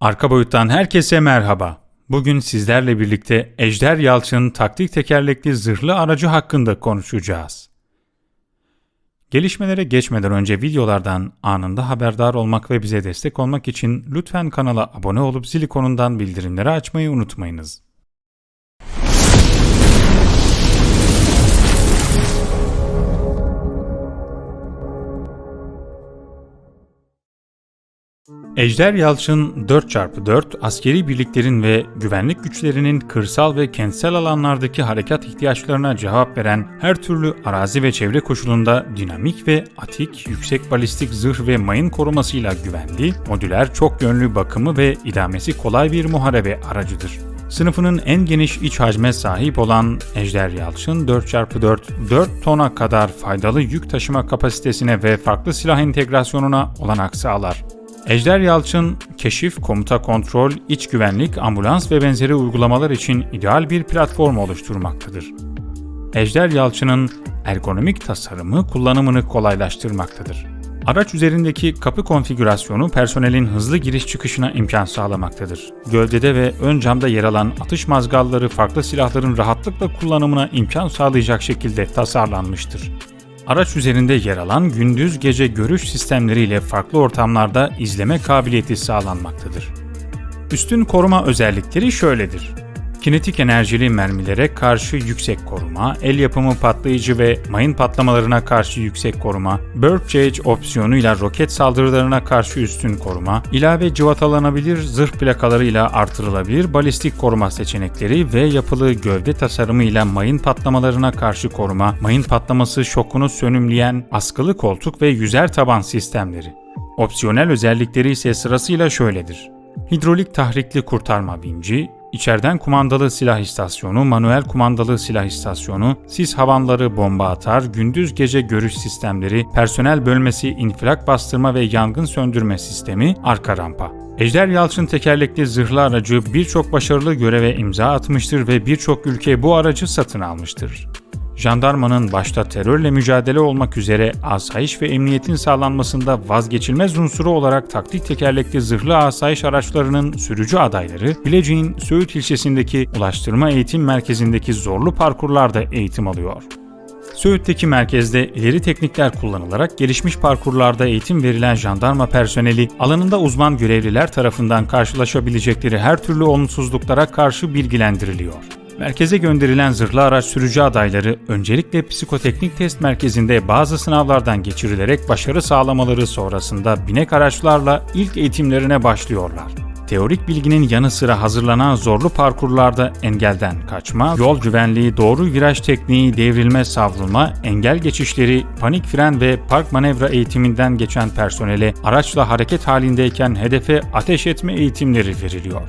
Arka boyuttan herkese merhaba. Bugün sizlerle birlikte Ejder Yalçın taktik tekerlekli zırhlı aracı hakkında konuşacağız. Gelişmelere geçmeden önce videolardan anında haberdar olmak ve bize destek olmak için lütfen kanala abone olup zil ikonundan bildirimleri açmayı unutmayınız. Ejder Yalçın 4x4 askeri birliklerin ve güvenlik güçlerinin kırsal ve kentsel alanlardaki harekat ihtiyaçlarına cevap veren her türlü arazi ve çevre koşulunda dinamik ve atik, yüksek balistik zırh ve mayın korumasıyla güvenli, modüler çok yönlü bakımı ve idamesi kolay bir muharebe aracıdır. Sınıfının en geniş iç hacme sahip olan Ejder Yalçın 4x4 4 tona kadar faydalı yük taşıma kapasitesine ve farklı silah entegrasyonuna olanak sağlar. Ejder Yalçın, keşif, komuta kontrol, iç güvenlik, ambulans ve benzeri uygulamalar için ideal bir platform oluşturmaktadır. Ejder Yalçın'ın ergonomik tasarımı kullanımını kolaylaştırmaktadır. Araç üzerindeki kapı konfigürasyonu personelin hızlı giriş çıkışına imkan sağlamaktadır. Gövdede ve ön camda yer alan atış mazgalları farklı silahların rahatlıkla kullanımına imkan sağlayacak şekilde tasarlanmıştır. Araç üzerinde yer alan gündüz gece görüş sistemleriyle farklı ortamlarda izleme kabiliyeti sağlanmaktadır. Üstün koruma özellikleri şöyledir. Kinetik enerjili mermilere karşı yüksek koruma, el yapımı patlayıcı ve mayın patlamalarına karşı yüksek koruma, Bird Cage opsiyonuyla roket saldırılarına karşı üstün koruma, ilave cıvatalanabilir zırh plakalarıyla artırılabilir balistik koruma seçenekleri ve yapılı gövde tasarımıyla mayın patlamalarına karşı koruma, mayın patlaması şokunu sönümleyen askılı koltuk ve yüzer taban sistemleri. Opsiyonel özellikleri ise sırasıyla şöyledir. Hidrolik tahrikli kurtarma vinci, İçeriden kumandalı silah istasyonu, manuel kumandalı silah istasyonu, sis havanları bomba atar, gündüz gece görüş sistemleri, personel bölmesi, infilak bastırma ve yangın söndürme sistemi, arka rampa. Ejder Yalçın tekerlekli zırhlı aracı birçok başarılı göreve imza atmıştır ve birçok ülke bu aracı satın almıştır jandarmanın başta terörle mücadele olmak üzere asayiş ve emniyetin sağlanmasında vazgeçilmez unsuru olarak taktik tekerlekli zırhlı asayiş araçlarının sürücü adayları, Bilecik'in Söğüt ilçesindeki Ulaştırma Eğitim Merkezi'ndeki zorlu parkurlarda eğitim alıyor. Söğüt'teki merkezde ileri teknikler kullanılarak gelişmiş parkurlarda eğitim verilen jandarma personeli alanında uzman görevliler tarafından karşılaşabilecekleri her türlü olumsuzluklara karşı bilgilendiriliyor. Merkeze gönderilen zırhlı araç sürücü adayları öncelikle psikoteknik test merkezinde bazı sınavlardan geçirilerek başarı sağlamaları sonrasında binek araçlarla ilk eğitimlerine başlıyorlar. Teorik bilginin yanı sıra hazırlanan zorlu parkurlarda engelden kaçma, yol güvenliği, doğru viraj tekniği, devrilme, savrulma, engel geçişleri, panik fren ve park manevra eğitiminden geçen personele araçla hareket halindeyken hedefe ateş etme eğitimleri veriliyor.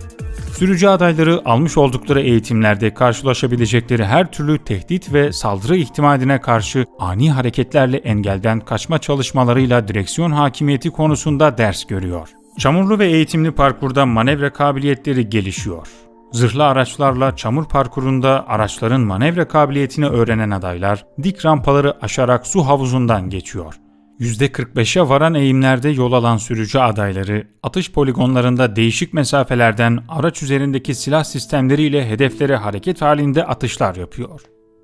Sürücü adayları almış oldukları eğitimlerde karşılaşabilecekleri her türlü tehdit ve saldırı ihtimaline karşı ani hareketlerle engelden kaçma çalışmalarıyla direksiyon hakimiyeti konusunda ders görüyor. Çamurlu ve eğitimli parkurda manevra kabiliyetleri gelişiyor. Zırhlı araçlarla çamur parkurunda araçların manevra kabiliyetini öğrenen adaylar dik rampaları aşarak su havuzundan geçiyor. %45'e varan eğimlerde yol alan sürücü adayları, atış poligonlarında değişik mesafelerden araç üzerindeki silah sistemleriyle hedeflere hareket halinde atışlar yapıyor.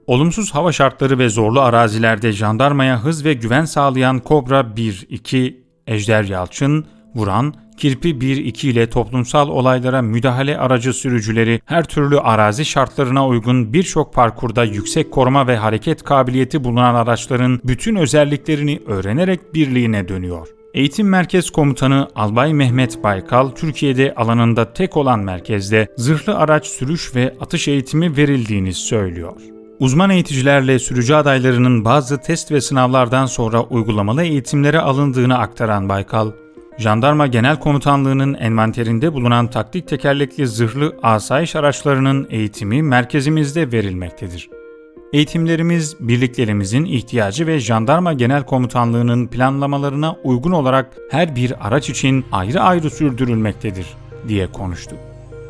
Olumsuz hava şartları ve zorlu arazilerde jandarmaya hız ve güven sağlayan Kobra 1-2, Ejder Yalçın, Vuran, Kirpi 1-2 ile toplumsal olaylara müdahale aracı sürücüleri her türlü arazi şartlarına uygun birçok parkurda yüksek koruma ve hareket kabiliyeti bulunan araçların bütün özelliklerini öğrenerek birliğine dönüyor. Eğitim Merkez Komutanı Albay Mehmet Baykal, Türkiye'de alanında tek olan merkezde zırhlı araç sürüş ve atış eğitimi verildiğini söylüyor. Uzman eğiticilerle sürücü adaylarının bazı test ve sınavlardan sonra uygulamalı eğitimlere alındığını aktaran Baykal, Jandarma Genel Komutanlığı'nın envanterinde bulunan taktik tekerlekli zırhlı asayiş araçlarının eğitimi merkezimizde verilmektedir. Eğitimlerimiz birliklerimizin ihtiyacı ve Jandarma Genel Komutanlığı'nın planlamalarına uygun olarak her bir araç için ayrı ayrı sürdürülmektedir, diye konuştu.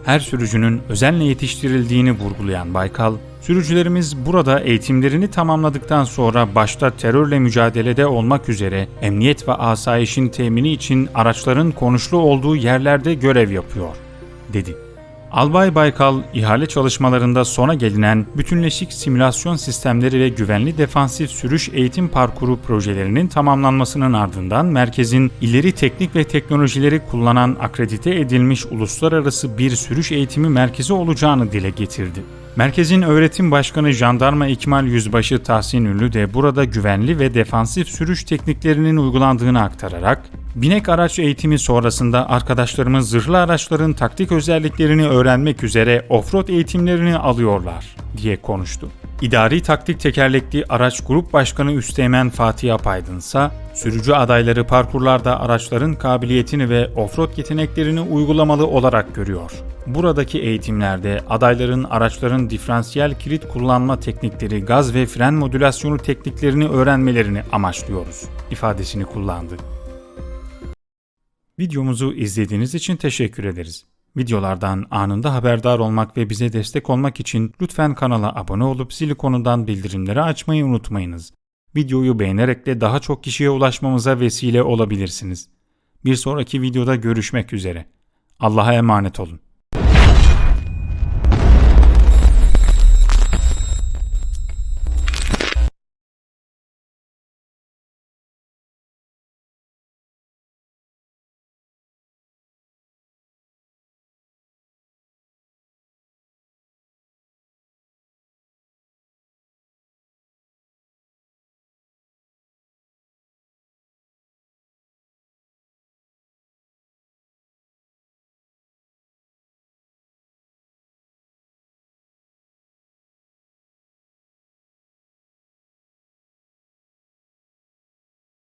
Her sürücünün özenle yetiştirildiğini vurgulayan Baykal, Sürücülerimiz burada eğitimlerini tamamladıktan sonra başta terörle mücadelede olmak üzere emniyet ve asayişin temini için araçların konuşlu olduğu yerlerde görev yapıyor, dedi. Albay Baykal, ihale çalışmalarında sona gelinen bütünleşik simülasyon sistemleri ve güvenli defansif sürüş eğitim parkuru projelerinin tamamlanmasının ardından merkezin ileri teknik ve teknolojileri kullanan akredite edilmiş uluslararası bir sürüş eğitimi merkezi olacağını dile getirdi. Merkezin öğretim başkanı Jandarma İkmal Yüzbaşı Tahsin Ünlü de burada güvenli ve defansif sürüş tekniklerinin uygulandığını aktararak, binek araç eğitimi sonrasında arkadaşlarımız zırhlı araçların taktik özelliklerini öğrenmek üzere offroad eğitimlerini alıyorlar, diye konuştu. İdari Taktik Tekerlekli Araç Grup Başkanı Üsteğmen Fatih Apaydın ise sürücü adayları parkurlarda araçların kabiliyetini ve offroad yeteneklerini uygulamalı olarak görüyor. Buradaki eğitimlerde adayların araçların diferansiyel kilit kullanma teknikleri, gaz ve fren modülasyonu tekniklerini öğrenmelerini amaçlıyoruz ifadesini kullandı. Videomuzu izlediğiniz için teşekkür ederiz. Videolardan anında haberdar olmak ve bize destek olmak için lütfen kanala abone olup zil ikonundan bildirimleri açmayı unutmayınız. Videoyu beğenerek de daha çok kişiye ulaşmamıza vesile olabilirsiniz. Bir sonraki videoda görüşmek üzere. Allah'a emanet olun.